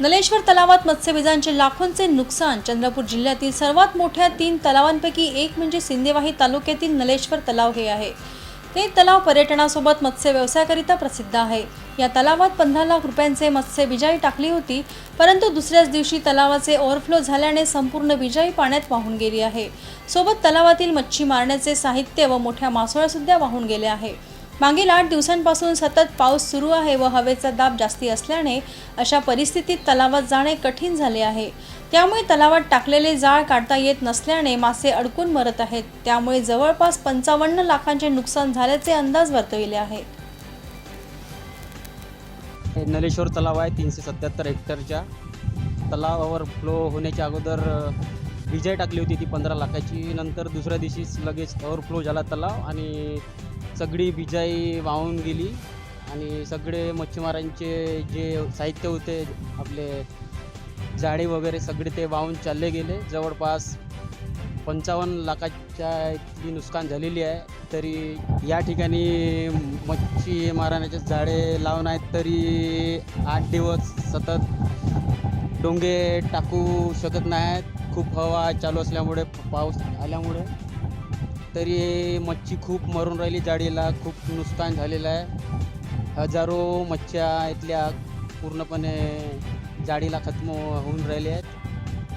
नलेश्वर तलावात मत्स्यबीजांचे लाखोंचे नुकसान. चंद्रपूर जिल्ह्यातील सर्वात मोठ्या तीन तलावांपैकी एक म्हणजे सिंदेवाही तालुक्यातील नलेश्वर तलाव हे आहे. ते तलाव पर्यटनासोबत मत्स्य व्यवसायाकरिता प्रसिद्ध आहे. या तलावात पंधरा लाख रुपयांचे मत्स्य बिजाई टाकली होती परंतु दुसऱ्याच दिवशी तलावाचे ओव्हरफ्लो झाल्याने संपूर्ण बिजाई पाण्यात वाहून गेली आहे. सोबत तलावातील मच्छी मारण्याचे साहित्य व मोठ्या मासोळ्यासुद्धा वाहून गेले आहे. मागील आठ दिवसांपासून सतत पाऊस सुरू आहे व हवेचा दाब जास्ती असल्याने अशा परिस्थितीत तलावात जाणे कठीण झाले आहे. त्यामुळे तलावात टाकलेले जाळ काढता येत नसल्याने मासे अडकून मरत आहेत. त्यामुळे जवळपास पंचावन्न लाखांचे नुकसान झाल्याचे अंदाज वर्तविले आहेत. नलेश्वर तलाव आहे तीनशे सत्याहत्तर हेक्टरच्या तलावावर फ्लो होण्याच्या अगोदर विजय टाकली होती ती पंधरा लाखाची. नंतर दुसऱ्या दिवशीच लगेच ओव्हरफ्लो झाला तलाव आणि सगळी बिजाई वाहून गेली. आणि सगळे मच्छीमारांचे जे साहित्य होते आपले जाळे वगैरे सगळे ते वाहून चालले गेले. जवळपास पंचावन्न लाखाच्या इतकी नुकसान झालेली आहे. तरी या ठिकाणी मच्छी मारण्याचे जाळे लावून आहेत तरी आठ दिवस सतत डोंगे टाकू शकत नाहीत. खूप हवा चालू असल्यामुळे पाऊस आल्यामुळे तरी मच्छी खूप मरून राहिली जाळीला खूप नुकसान झालेलं आहे. हजारो मच्छ्या इथल्या पूर्णपणे जाळीला खत्म होऊन राहिल्या आहेत.